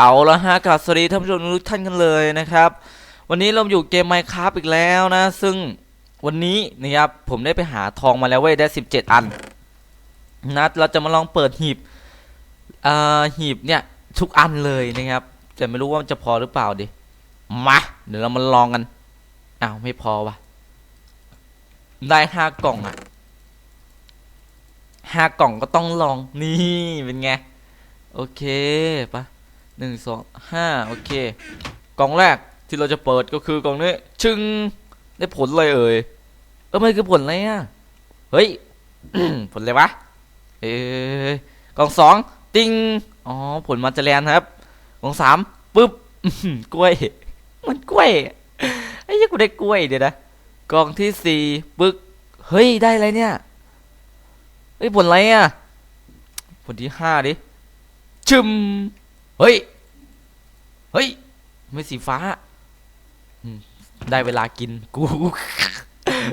เอาละฮะกราบสวัสดีท่านผู้ชมทุกท่านกันเลยนะครับ วันนี้เราอยู่เกม Minecraft อีกแล้วนะ ซึ่งวันนี้นะครับผมได้ไปหาทองมาแล้วเว้ยได้ 17 อันนะเราจะมาลองเปิดหีบอ่าหีบเนี่ยทุกอันเลยนะครับ แต่ไม่รู้ว่ามันจะพอหรือเปล่าดิมาเดี๋ยวเรามาลองกันอ้าวไม่พอวะได้ห้ากล่องอะห้ากล่องก็ต้องลองนี่เป็นไงโอเคปะ หนึ่งสองห้าโอเค กล่องแรกที่เราจะเปิดก็คือกล่องนี้ ชึงได้ผลเลยเอ่ยเออมันคือผลอะไรอะ เฮ้ย ผลอะไรวะ เอ้กล่องสองติงอ๋อผลมาจาแลนครับ กล่องสามปึ๊บกล้วย มันกล้วยไอ้ยี่กูได้กล้วยเดี๋ยวนะกล่องที่สี่ปึ๊กเฮ้ยได้อะไรเนี่ยเฮ้ยผลอะไรอะผลที่ห้าดิชึมเฮ้ย เฮ้ย ไม่สีฟ้า ได้เวลากินกู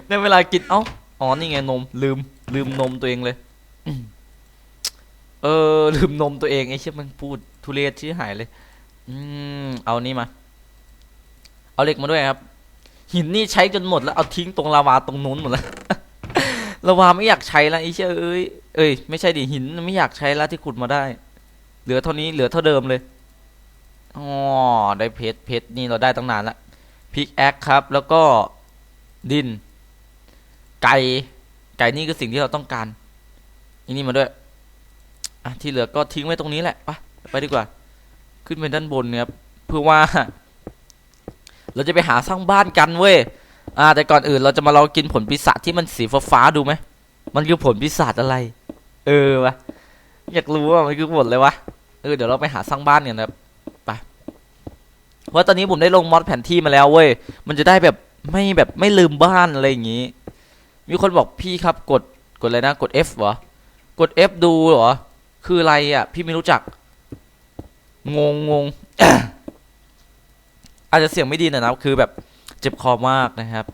ได้เวลากิน เอ้า อ๋อ นี่ไงนม ลืม ลืมนมตัวเองเลย เออ ลืมนมตัวเองไอ้เชี่ยมันพูด ทุเรศชี้หายเลย อืม เอานี่มา เอาเหล็กมาด้วยครับ หินนี่ใช้จนหมดแล้ว เอาทิ้งตรงลาวาตรงนู้นหมดแล้วลาวาไม่อยากใช้แล้วไอ้เชี่ยเอ้ย เอ้ย ไม่ใช่ดิหินไม่อยากใช้แล้วที่ขุดมาได้ เหลือเท่านี้ เหลือเท่าเดิมเลย อ๋อได้เพชรเพชรนี่เราได้ตั้งนานละพิกแอคครับ แล้วก็ดิน ไก่ไก่นี่คือสิ่งที่เราต้องการอันนี้มาด้วยอะที่เหลือก็ทิ้งไว้ตรงนี้แหละไปไปดีกว่า ขึ้นไปด้านบนเนี่ยครับเพื่อว่า เราจะไปหาสร้างบ้านกันเว้ยอ่าแต่ก่อนอื่นเราจะมาลองกินผลปีศาจที่มันสีฟ้าๆดูไหมมันคือผลปีศาจอะไร เออวะอยากรู้ว่ามันคือผลเลยวะเออเดี๋ยวเราไปหาสร้างบ้านกันนะครับ ไปเพราตอนนี้ผมได้ลงมอดแผนที่มาแล้วเว้ย มันจะได้แบบไม่แบบไม่ลืมบ้านอะไรอย่างงี้ มีคนบอกพี่ครับกดกดอะไรนะ กด F เหรอ กด F ดูเหรอ คืออะไรอะ พี่ไม่รู้จัก งงงงอาจจะเสียงไม่ดีหน่อยนะ คือแบบเจ็บคอมากนะครับ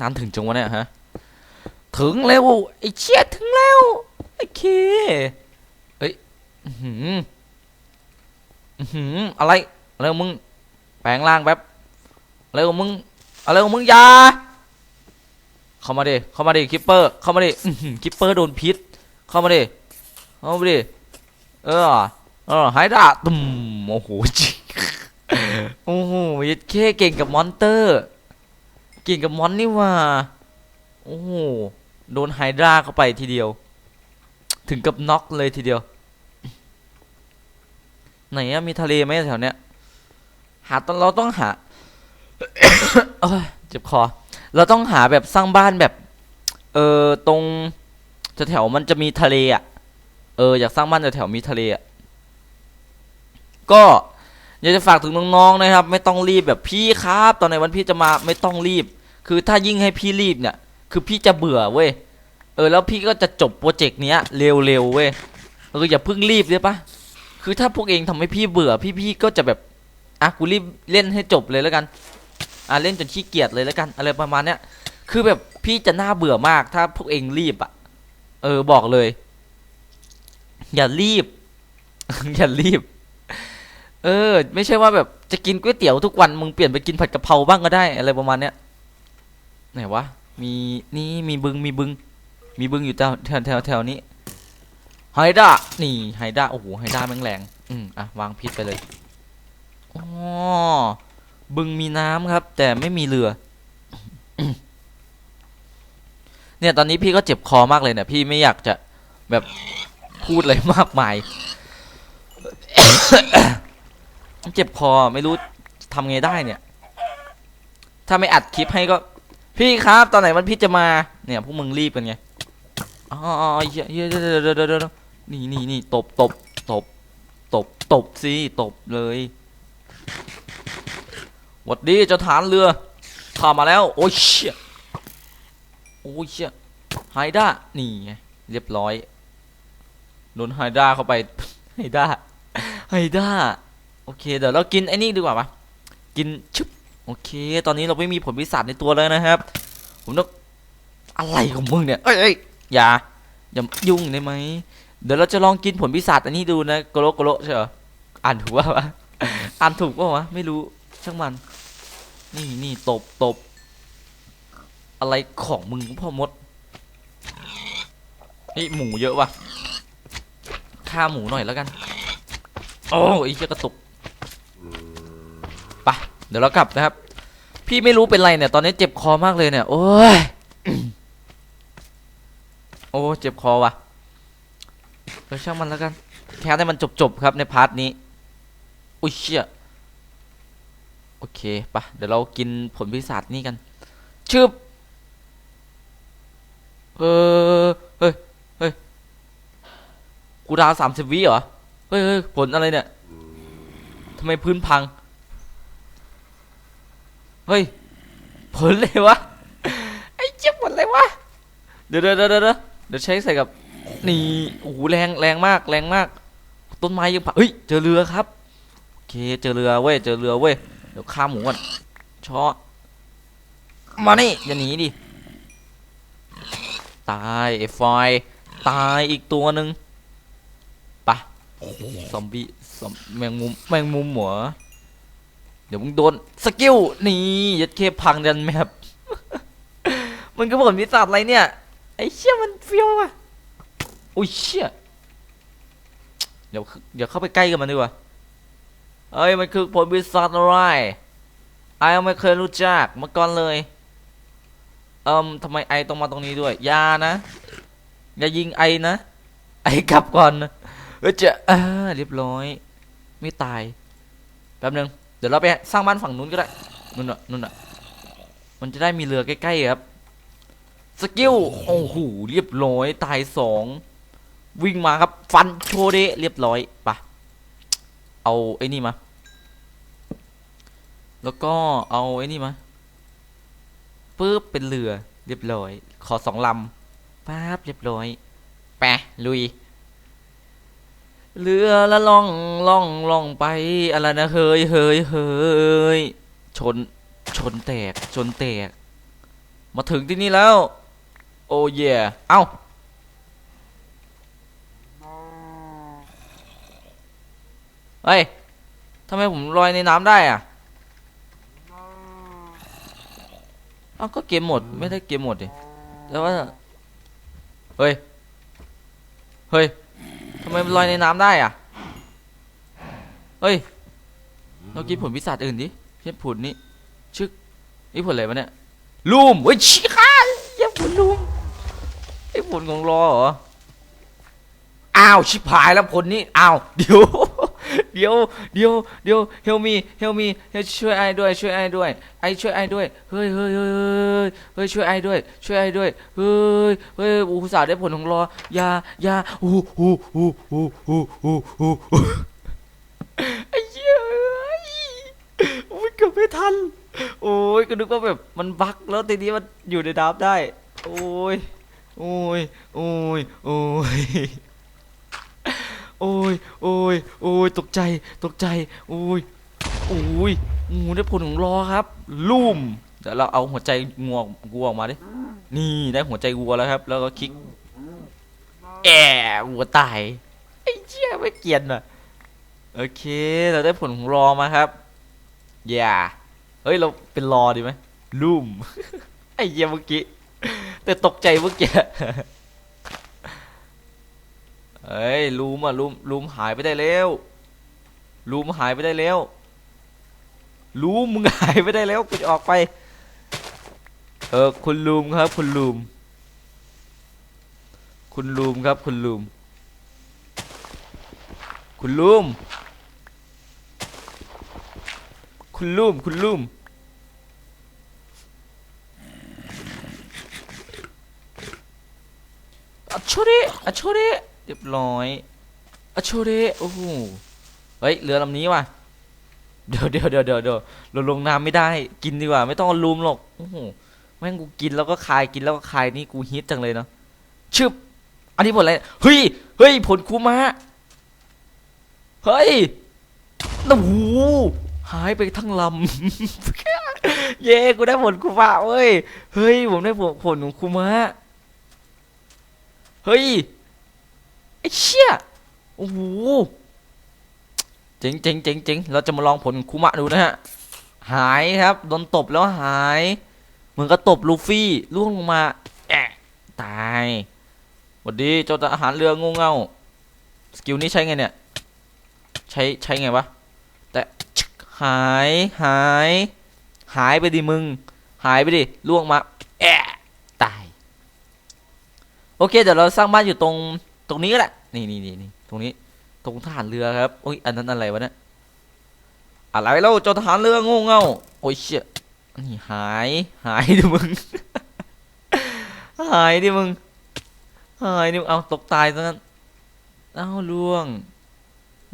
นานถึงจังวะเนี่ยฮะ ถึงแล้วไอ้เชี่ยถึงแล้ว โอเค เฮ้ย อื้อหือ อื้อหือ อะไร อะไรของมึงแปลงร่างแป๊บอะไรของมึงอะไรของมึงยาเข้ามาดิเข้ามาดิคิปเปอร์เข้ามาดิคิปเปอร์โดนพิษเข้ามาดิเข้ามาดิเออเออหายดาตุ่มโอ้โหจิโอ้โหยัดเคเก่งกับมอนเตอร์เก่งกับมอนนี่ว่าโอ้โหโดนไฮดราเข้าไปทีเดียว ถึงกับน็อกเลยทีเดียว ไหนอะมีทะเลไหมแถวเนี้ย หาตอนเราต้องหาเจ็บคอ เราต้องหาแบบสร้างบ้านแบบ เออตรงแถวมันจะมีทะเลอะเอออยากสร้างบ้านแถวมีทะเลอะก็อยากจะฝากถึงน้องๆนะครับ ไม่ต้องรีบแบบพี่ครับ ตอนไหนวันพี่จะมาไม่ต้องรีบ คือถ้ายิ่งให้พี่รีบเนี่ย คือพี่จะเบื่อเว้ย เออแล้วพี่ก็จะจบโปรเจกต์เนี้ยเร็วๆเว้ย เอออย่าเพิ่งรีบเลยปะคือถ้าพวกเองทำให้พี่เบื่อพี่พี่ก็จะแบบ อะกูรีบเล่นให้จบเลยแล้วกัน อะเล่นจนขี้เกียจเลยแล้วกัน อะไรประมาณเนี้ย คือแบบพี่จะน่าเบื่อมากถ้าพวกเองรีบอะ เออบอกเลย อย่ารีบ อย่ารีบ เออ ไม่ใช่ว่าแบบจะกินก๋วยเตี๋ยวทุกวันมึงเปลี่ยนไปกินผัดกะเพราบ้างก็ได้ อะไรประมาณเนี้ยไหนวะมีนี่มีบึงมีบึง มีบึงอยู่แถวแถวแถวแถวนี้ไฮด้านี่ไฮด้าโอ้โหไฮด้าแม่งแรง อืมอะวางพิษไปเลย อ๋อบึงมีน้ำครับ แต่ไม่มีเรือ เนี่ยตอนนี้พี่ก็เจ็บคอมากเลยเนี่ยพี่ไม่อยากจะแบบพูดอะไรมากมาย เจ็บคอไม่รู้ทำไงได้เนี่ย ถ้าไม่อัดคลิปให้ก็ พี่ครับ ตอนไหนวันพี่จะมา เนี่ยพวกมึงรีบกันไงอ๋อเหี้ยเหี้เยวเยวเยวเยวนี่นี่นี่ตบตบตบตบตบสิตบเลย วัดดีเจ้าฐานเรือข้ามาแล้ว โอ้ยเชี่ยโอ้ยเชี่ยไฮด้านี่ไงเรียบร้อยโดนไฮด้าเข้าไปไฮด้าไฮด้าโอเคเดี๋ยวเรากินไอ้นี่ดีกว่าปะกินชึบโอเค ตอนนี้เราไม่มีผลพิศาจในตัวแล้วนะครับ ผมต้องอะไรของมึงเนี่ยเอ้ยอ้ยอย่าอย่ายุ่งได้ไหมเดี๋ยวเราจะลองกินผลพิศาจอันนี้ดูนะโกโลโกโลใช่เหรออ่านถูกป่าวะ อ่านถูกป่าวะไม่รู้ช่างมัน นี่นี่ตบตบอะไรของมึงพ่อมดนี่หมูเยอะว่ะฆ่าหมูหน่อยแล้วกัน โอ้ยเจ้ากระตุกไปะเดี๋ยวเรากลับนะครับ พี่ไม่รู้เป็นไรเนี่ย ตอนนี้เจ็บคอมากเลยเนี่ย โอ้ย โอ้เจ็บคอว่ะเดี๋ยวช่างมันแล้วกัน แค่ให้มันจบๆครับในพาร์ทนี้ อุ้ยเชี่ยโอเคปะเดี๋ยวเรากินผลพิศาจนี่กันชึบเออเฮ้ยเฮ้ยกูดาวสามสิบวิเหรอเฮ้ยเฮ้ยผลอะไรเนี่ยทำไมพื้นพัง เฮ้ย ผลเลยวะ ไอ้เจ็บผลเลยวะ เดี๋ยวเดี๋ยวเดี๋ยวเดี๋ยวเดี๋ยวใช้ใส่กับ นี่ โอ้โห แรง แรงมาก แรงมาก ต้นไม้ยังพังเฮ้ย เจอเรือครับ เคเจอเรือเว้ยเจอเรือเว้ยเดี๋ยวฆ่ามหมูก่อนชอมานี่อย่าหนีดิตายไอ้ไฟตายอีกตัวหนึ่งปะซอมบี้ซอมแมงมุมแมงมุมหัวเดี๋ยวมึงโดนสกิลนี่ยัดเคพังดันแมปมันก็ผลวิสัทอะไรเนี่ยไอ้เชี่ยมันเฟี้ยวว่ะโอ้ยเชี่ยเดี๋ยวเดี๋ยวเข้าไปใกล้กันมันดีกว่า เอ้ยมันคือผลวิสัทอะไรไอยังไม่เคยรู้จักมาก่อนเลยเอิมทำไมไอต้องมาตรงนี้ด้วยยานะอย่ายิงไอนะ ไอกลับก่อนนะเออจะอ่าเรียบร้อย ไม่ตายแป๊บนึงเดี๋ยวเราไปสร้างบ้านฝั่งนู้นก็ได้นู่นน่ะนู่นน่ะมันจะได้มีเรือใกล้ๆครับสกิลโอ้โหเรียบร้อยตายสองวิ่งมาครับ ฟันโชเดเรียบร้อยไปะ เอาไอ้นี่มา แล้วก็เอาไอ้นี่มาปึ๊บเป็นเรือเรียบร้อย ขอสองลำป๊บเรียบร้อยแปะลุย เรือละล่องล่องล่องไป อะไรนะเฮยเฮยเฮยชนชนแตกชนแตก มาถึงที่นี่แล้ว โอ้เย่เอ้า เฮ้ยทำไมผมลอยในน้ำได้อะเอ้าก็เกมหมดไม่ได้เกมหมดดิแต่ว่าเฮ้ยเฮ้ยทำไมลอยในน้ำได้อะเฮ้ยเรากินผลพิศาจอื่นดิเช่นผลนี้ชึกนี่ผลอะไรวะเนี่ยลูมเฮ้ยชี้ข้าเหี้ยังผลลูมไอ้ผลของรอเหรออ้าวชิบหายแล้วผลนี้อ้าวเดี๋ยว เดี๋ยวเดี๋ยวเดี๋ยวเฮลมีเฮลมีเฮช่วยไอ้ด้วยช่วยไอ้ด้วยไอ้ช่วยไอ้ด้วยเฮ้ยเฮ้ยเฮ้ยเฮ้ยช่วยไอ้ด้วยช่วยไอ้ด้วยเฮ้ยเฮ้ยอุตส่าห์ได้ผลของรอยายาอู้อู้อู้อู้อู้อู้อู้ไอ้เหี้ยอุ้ยเกือบไม่ทันโอ้ยก็นึกว่าแบบมันบั๊กแล้วทีนี้มันอยู่ในดับได้โอ้ยโอ้ยโอ้ยโอ้ย โอ้ยโอ้ยโอ้ยตกใจ ตกใจ โอ้ยโอ้ยโอ้ได้ผลของรอครับ ลุ่มเดี๋ยวเราเอาหัวใจงัวงัวออกมาดิ นี่ได้หัวใจวัวแล้วครับ แล้วก็คลิก แอบวัวตาย ไอ้เชี่ยไม่เกียนอะ โอเค เราได้ผลของรอมาครับ อย่า เฮ้ย เราเป็นรอดีไหมลุ่ม ไอ้เหี้ยเมื่อกี้ แต่ตกใจเมื่อกี้ เฮ้ยลูมอะลูมลูมหายไปได้แล้วลูมหายไปได้แล้วลูมมึงหายไปได้แล้วกูจะออกไป เออคุณลูมครับ คุณลูม คุณลูมครับ คุณลูม คุณลูม คุณลูมคุณลูมอะโชเรอะโชเร เรียบร้อยอะโชเรโอ้โหเฮ้ยเรือลำนี้ว่ะเดี๋ยวเดี๋ยวเดี๋ยวเดี๋ยวเดี๋ยวเราลงน้ำไม่ได้กินดีกว่า ไม่ต้องลุมหรอกโอ้โหแม่งกูกินแล้วก็คายกินแล้วก็คายนี่กูฮิตจังเลยเนาะชึบอันนี้ผลอะไรเฮ้ยเฮ้ยผลคูมะเฮ้ยโอ้โหหายไปทั้งลำ เย้กูได้ผลคูมะเว้ยเฮ้ยผมได้ผลผลของคูมะเฮ้ย ไอ้เชี่ยโอ้โหเจ๋งเจ๋งเจ๋งเจ๋งเราจะมาลองผลคุมะดูนะฮะ หายครับ โดนตบแล้วหาย เหมือนก็ตบลูฟี่ล่วงลงมา แอะตายสวัสดีเจ้าทหารเรืองูเง่า สกิลนี้ใช้ไงเนี่ย ใช้ใช้ไงวะ แต่หายหาย หายไปดิมึง หายไปดิล่วงมาแอะตาย โอเค เดี๋ยวเราสร้างบ้านอยู่ตรงตรงนี้แหละ นี่นี่นี่นี่ตรงนี้ ตรงทหารเรือครับโอ้ยอันนั้นอะไรวะเนี่ยอะไรแล้วเจ้าทหารเรือโง่เง่าโอ้ยเชี่ยนี่หายหายดิมึง หายดิมึงหายดิมึงเอาตกตายซะนั้นเอาล่วง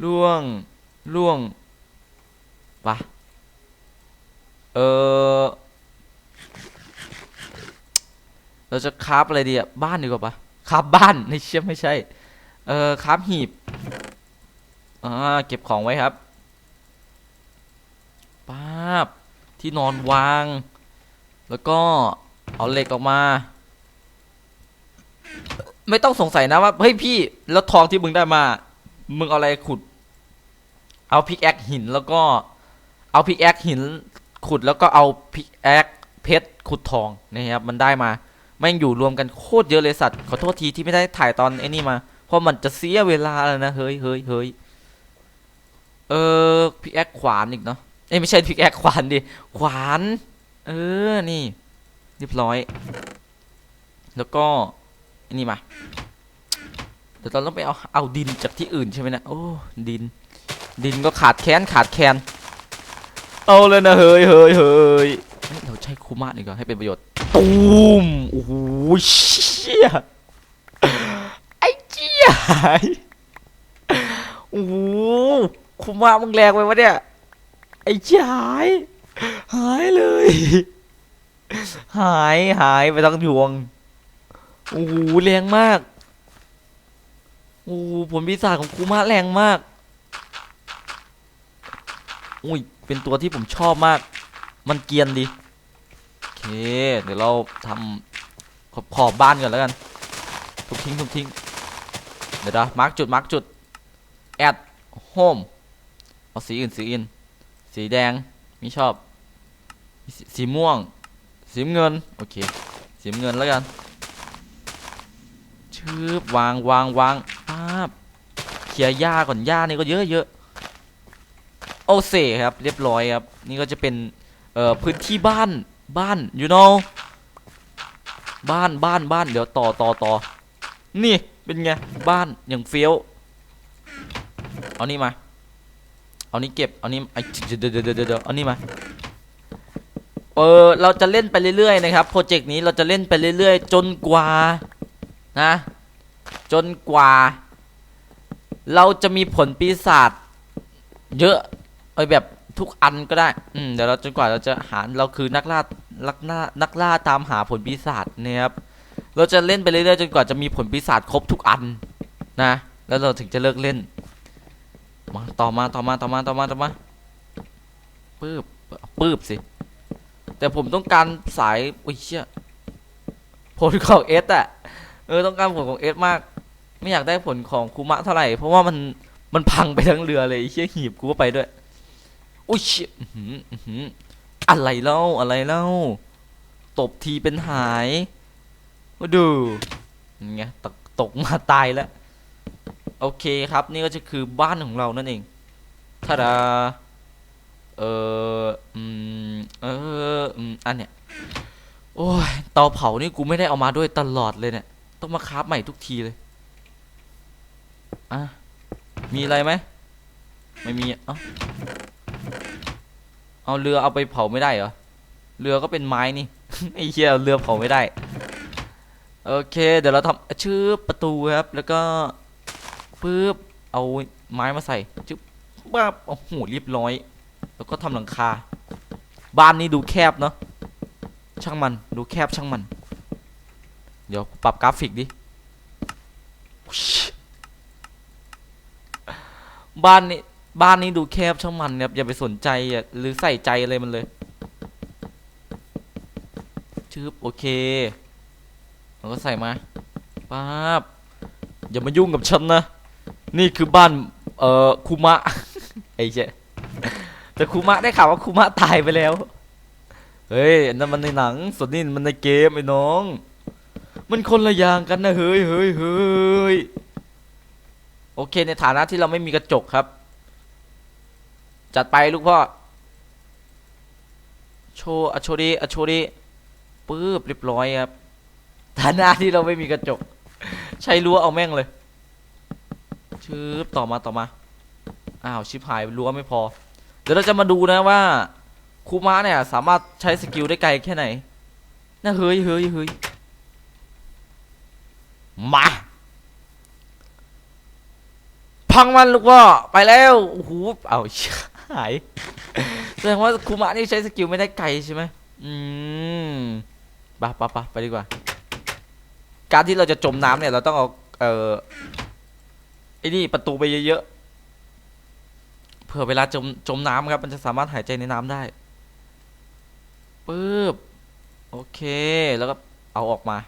ล่วงล่วงปะเออเราจะคราฟอะไรดีอะบ้านดีกว่าปะคราฟบ้านไม่ใช่ยไม่ใช่ เออคราฟหีบอ่าเก็บของไว้ครับป้าบที่นอนวาง แล้วก็เอาเหล็กออกมา ไม่ต้องสงสัยนะว่า เฮ้ยพี่ แล้วทองที่มึงได้มา มึงเอาอะไรขุด เอาพิกแอคหินแล้วก็ เอาพิกแอคหิน ขุดแล้วก็เอาพิกแอคเพชรขุดทองนะครับมันได้มาแม่งอยู่รวมกันโคตรเยอะเลยสัตว์ขอโทษทีที่ไม่ได้ถ่ายตอนไอ้นี่มา เพราะมันจะเสียเวลาแล้วนะ เฮ้ยเฮ้ยเฮ้ยเออพิกแอคขวานอีกเนาะเอ้ไม่ใช่พิกแอคขวานดิ ขวาน เออ นี่เรียบร้อย แล้วก็อันนี่มาเดี๋ยวเราต้องไปเอาเอาดินจากที่อื่นใช่ไหมนะ โอ้ ดิน ดินก็ขาดแคนขาดแคลนเอาเลยนะเฮ้ยเฮ้ยเฮ้ยเราใช้คูมาดีกว่าให้เป็นประโยชน์ตูมโอ้โหเชี่ย เจี๊ยโอ้โหคูมามึงแรงไปวะเนี่ย ไอ้เจี๊ยหาย หายเลย หายหายไปทั้งยวงโอ้โหแรงมากโอ้โหผลปีศาจของคูมาแรงมากอุ้ยเป็นตัวที่ผมชอบมาก มันเกียนดีโอเค เดี๋ยวเราทำขอบขอบบ้านก่อนแล้วกัน ทุบทิ้งทุบทิ้ง เดี๋ยวนะมาร์กจุดมาร์กจุดแอดโฮมเอาสีอื่นสีอื่นสีแดงไม่ชอบสสีม่วง สีเงิน โอเค สีเงินแล้วกันชืบวางวางวางป้าบเคลียร์หญ้าก่อนหญ้านี่ก็เยอะเยอะโอเซครับ เรียบร้อยครับ นี่ก็จะเป็นเอ่อพื้นที่บ้านบ้าน you know บ้านบ้านบ้านเดี๋ยวต่อต่อต่อนี่ เป็นไง บ้านอย่างเฟี้ยว เอานี่มา เอานี้เก็บ เอานี้ไอเดี๋ยวเดี๋ยวเดี๋ยวเดี๋ยวเอานี่มา เออเราจะเล่นไปเรื่อยๆนะครับ โปรเจกต์นี้เราจะเล่นไปเรื่อยๆ จนกว่านะ จนกว่า เราจะมีผลปีศาจเยอะเอ้ยแบบทุกอันก็ได้ อืม เดี๋ยวเราจนกว่าเราจะหา เราคือนักล่านักล่านักล่าตามหาผลปีศาจนะครับ เราจะเล่นไปเรื่อยๆจนกว่าจะมีผลปีศาจครบทุกอันนะ แล้วเราถึงจะเลิกเล่น มาต่อมาต่อมาต่อมาต่อมาต่อมาปื๊บปื๊บสิ แต่ผมต้องการสายอุ้ยเชี่ยผลของเอสอะเออต้องการผลของเอสมาก ไม่อยากได้ผลของคูมะเท่าไหร่ เพราะว่ามันมันพังไปทั้งเรือเลยเชี่ยหีบกูก็ไปด้วยอุ้ยเชี่ยอื้อหืออื้ออะไรเล่าอะไรเล่าตบทีเป็นหาย มาดูยังไงตกตกมาตายแล้ว โอเคครับนี่ก็จะคือบ้านของเรานั่นเองถ้าดาเอออืมเอออืมอันเนี้ยโอ้ยเตาเผานี่กูไม่ได้เอามาด้วยตลอดเลยเนี่ยต้องมาคราฟใหม่ทุกทีเลยอะมีอะไรไหมไม่มีอะเอ้าเอาเรือเอาไปเผาไม่ได้เหรอเรือก็เป็นไม้นี่ไอ้เหี้ยเรือเผาไม่ได้ โอเค เดี๋ยวเราทำชื่อประตูครับ แล้วก็ปึ๊บเอาไม้มาใส่จึ๊บบ้าโอ้โหเรียบร้อย แล้วก็ทำหลังคา บ้านนี้ดูแคบเนาะช่างมันดูแคบช่างมัน เดี๋ยวปรับกราฟิกดิบ้านนี้บ้านนี้ดูแคบช่างมันครับอย่าไปสนใจอะหรือใส่ใจอะไรมันเลยชึบโอเค เราก็ใส่มาป๊าบอย่ามายุ่งกับฉันนะ นี่คือบ้านเอ่อคุมะไอ้เจ๊แต่คูมะได้ข่าวว่าคูมะตายไปแล้ว เฮ้ยนั่นมันในหนัง ส่วนนี้มันในเกมไอ้น้อง มันคนละอย่างกันนะเฮ้ยเฮ้ยเฮ้ยโอเคในฐานะที่เราไม่มีกระจกครับ จัดไปลูกพ่อ โชว์อโชดีอโชดีปื๊บเรียบร้อยครับ ฐานะที่เราไม่มีกระจก ใช้รั้วเอาแม่งเลยชืบต่อมาต่อมา อ้าวชิบหายรั้วไม่พอ เดี๋ยวเราจะมาดูนะว่าคูมะเนี่ย สามารถใช้สกิลได้ไกลแค่ไหนน่าเฮ้ยเฮ้ยเฮ้ยมา พังมันลูกว่าไปแล้วโอ้โหเอาหายแสดงว่าคูมะนี่ใช้สกิลไม่ได้ไกลใช่ไหมอืมไปะปะปะไปดีกว่า การที่เราจะจมน้ำเนี่ยเราต้องเอาเออไอ้นี่ประตูไปเยอะๆเผื่อเวลาจมจมน้ำครับ มันจะสามารถหายใจในน้ำได้ปึ๊บโอเคแล้วก็เอาออกมา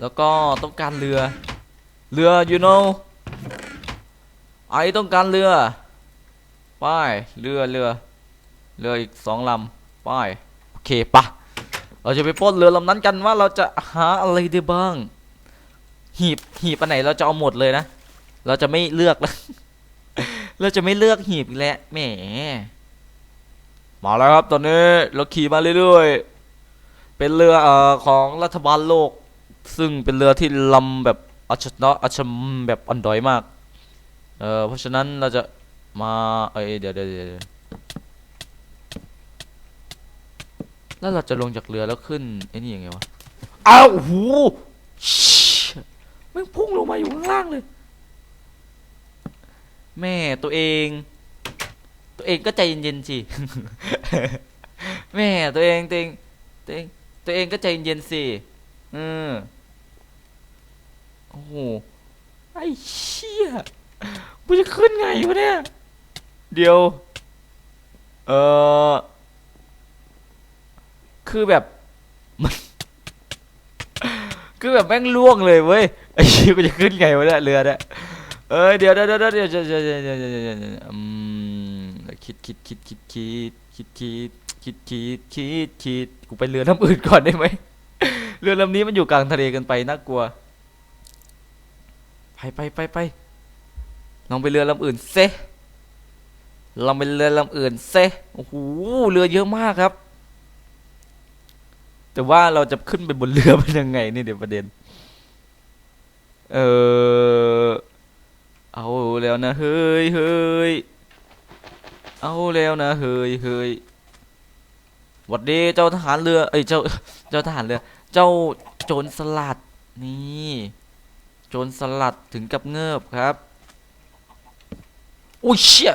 แล้วก็ต้องการเรือเรือ you know ไอต้องการเรือไปเรือเรือเรืออีกสองลำไปโอเคปะ เราจะไปปล้นเรือลำนั้นกันว่าเราจะหาอะไรได้บ้าง หีบหีบอันไหนเราจะเอาหมดเลยนะ เราจะไม่เลือกแล้วเราจะไม่เลือกหีบอีกแล้วแหมมาแล้วครับตอนนี้เราขี่มาเรื่อยๆ เป็นเรือเอ่อของรัฐบาลโลก ซึ่งเป็นเรือที่ลำแบบอัจฉริยะอัจฉมแบบอ่อนดอยมาก เออเพราะฉะนั้นเราจะมาเอ้ยเดี๋ยวเดี๋ยวเดี๋ยว แล้วเราจะลงจากเรือแล้วขึ้นไอ้นี่ยังไงวะ อ้าวหเชี่ยแม่งพุ่งลงมาอยู่ข้างล่างเลย แม่ตัวเอง ตัวเองก็ใจเย็นๆสิ แม่ตัวเองตัวเองตัวเองตัวเองก็ใจเย็นๆสิเออโอ้โห ไอ้เชี่ยกูจะขึ้นไงวะเนี่ย เดี๋ยว เออ คือแบบมัน คือแบบแม่งล่วงเลยเว้ยไอ้เชี่ยกูจะขึ้นไงวะเนี่ยเรือเนี่ยเออเดี๋ยวเดี๋ยเดี๋ยเดี๋ยวเดี๋ยวเดี๋ยวเดี๋ยวเดี๋ยวเดี๋ยวเดี๋ยวเดี๋ยวอืมคิดคิดคิดคิดคิดคิดคิดคิดคิดคิดคิดกูไปเรือลำอื่นก่อนได้ไหมเรือลำนี้มันอยู่กลางทะเลกันไปน่ากลัว ไปไปไปไปลองไปเรือลำอื่นเซลองไปเรือลำอื่นเซโอ้โหเรือเยอะมากครับ แต่ว่าเราจะขึ้นไปบนเรือเป็นยังไงนี่เดี๋ยวประเด็น เออเอาแล้วนะเฮ้ยเฮ้ยเอาแล้วนะเฮ้ยเฮ้ยวัดดีเจ้าทหารเรือ เอ้ยเจ้าเจ้าทหารเรือ เจ้าโจรสลัดนี่โจรสลัดถึงกับเงิบครับอุ้ยเชี่ย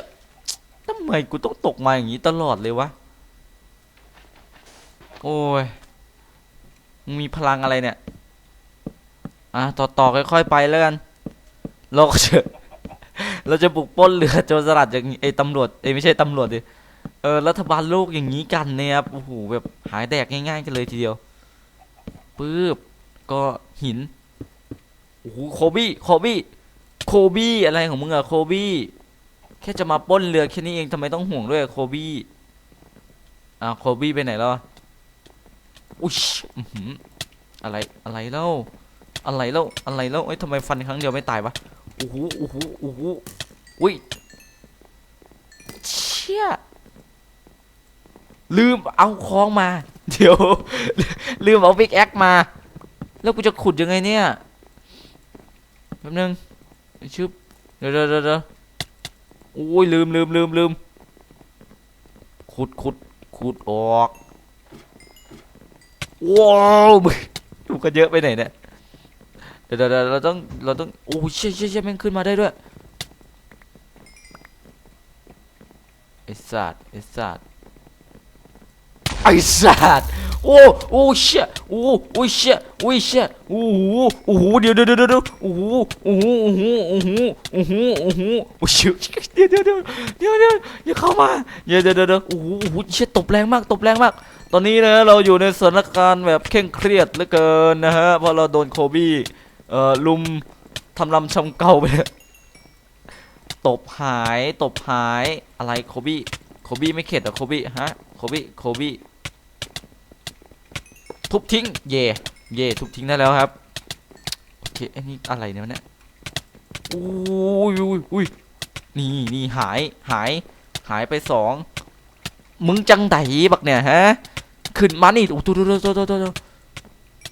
ทำไมกูต้องตกมาอย่างนี้ตลอดเลยวะ โอ้ย มึงมีพลังอะไรเนี่ย อะต่อต่อค่อยๆไปแล้วกันเราจะเราจะบุกปล้นเรือโจรสลัดอย่างไอ้ตำรวจเอ้ไม่ใช่ตำรวจดิเออรัฐบาลโลกอย่างนี้กันเนี่ยครับโอ้โหแบบหายแดกง่ายๆกันเลยทีเดียวปึ๊บก็หินโอ้โหโคบี้โคบี้โคบี้อะไรของมึงอะโคบี้แค่จะมาปล้นเรือแค่นี้เองทำไมต้องห่วงด้วยโคบี้อ้าวโคบี้ไปไหนแล้ว อุ้ยอื้อหืออะไรอะไรเล่าอะไรเล่าอะไรเล่าเอ้ยทำไมฟันครั้งเดียวไม่ตายวะโอ้โหโอ้โหโอ้โหอุ้ยเชี่ยลืมเอาคล้องมา เดี๋ยว ลืมเอาบิ๊กแอคมา แล้วกูจะขุดยังไงเนี่ยแป๊บนึงชึบเดี๋ยวเดี๋ยวเดี๋ยวเดี๋ยวโอ้ยลืมลืมลืมลืมขุดขุดขุดออก ว้าวมึงดูกันเยอะไปไหนเนี่ยเดี๋ยวเดี๋ยวเราต้องเราต้องโอ้ยเชี่ยเชี่ยเชี่ยแม่งขึ้นมาได้ด้วยไอ้สัตว์ไอ้สัตว์ไอ้สัตว์ โอ้โอ้เชี่ยโอ้โอ้เชี่ยโอ้เชี่ยโอ้โหโอ้โหเดี๋ยวเดี๋ยวเดี๋ยวเดี๋ยวโอ้โหโอ้โหโอ้โหโอ้โหโอ้โหโอ้โหโอ้เชี่ยเดี๋ยวเดี๋ยวเดี๋ยวเดี๋ยวเดี๋ยวอย่าเข้ามาเดี๋ยวเดี๋ยวเดี๋ยวเดี๋ยวโอ้โหโอ้โหเชี่ยตบแรงมากตบแรงมากตอนนี้นะเราอยู่ในสถานการณ์แบบเคร่งเครียดเหลือเกินนะฮะเพราะเราโดนโคบี้เอ่อลุมทำลำชำเก่าไปตบหายตบหายอะไรโคบี้โคบี้ไม่เข็ดเหรอโคบี้ฮะโคบี้โคบี้ ทุบทิ้ง เย่เย่ทุบทิ้งได้แล้วครับ โอเคไอันนี้อะไรเนี่ยเนี่ยอุ้ยอุ้ยอุ้ยนี่นี่หายหาย หายไปสองมึงจังไดบักเนี่ยฮะ ขึ้นมานี่โอ้โหโตโตโตโตโตโต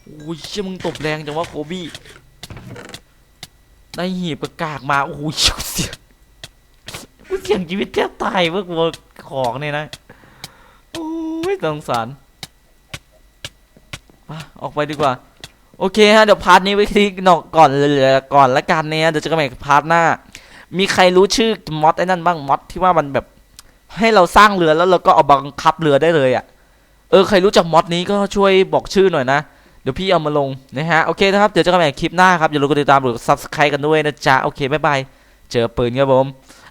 โอ้ยเชี่ยมึงตบแรงจังวะโคบี้ได้หีบกระกากมาโอ้ยเสียงเสียงชีวิตแทบตายเมื่อกูของเนี่ยนะโอ้ยสงสาร ออกไปดีกว่า โอเคฮะ เดี๋ยวพาร์ทนี้ไว้ที่นอกก่อนเลยก่อนละกันเนี่ยเดี๋ยวจะกันใหม่พาร์ทหน้า มีใครรู้ชื่อมอดไอ้นั่นบ้างมอดที่ว่ามันแบบ ให้เราสร้างเรือแล้วเราก็เอาบังคับเรือได้เลยอะ่ะ เออใครรู้จักมอดนี้ก็ช่วยบอกชื่อหน่อยนะ เดี๋ยวพี่เอามาลงนะฮะ โอเคนะครับ เดี๋ยวจะกันใหม่คลิปหน้าครับอย่าลืมกดติดตามหรือ subscribe กันด้วยนะจ๊ะ โอเคบ๊ายบาย เจอปืนครับผม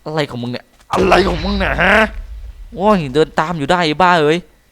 อะไรของมึงเนี่ย อะไรของมึงเนี่ยฮะ โอ้ยเดินตามอยู่ได้บ้าเอ้ย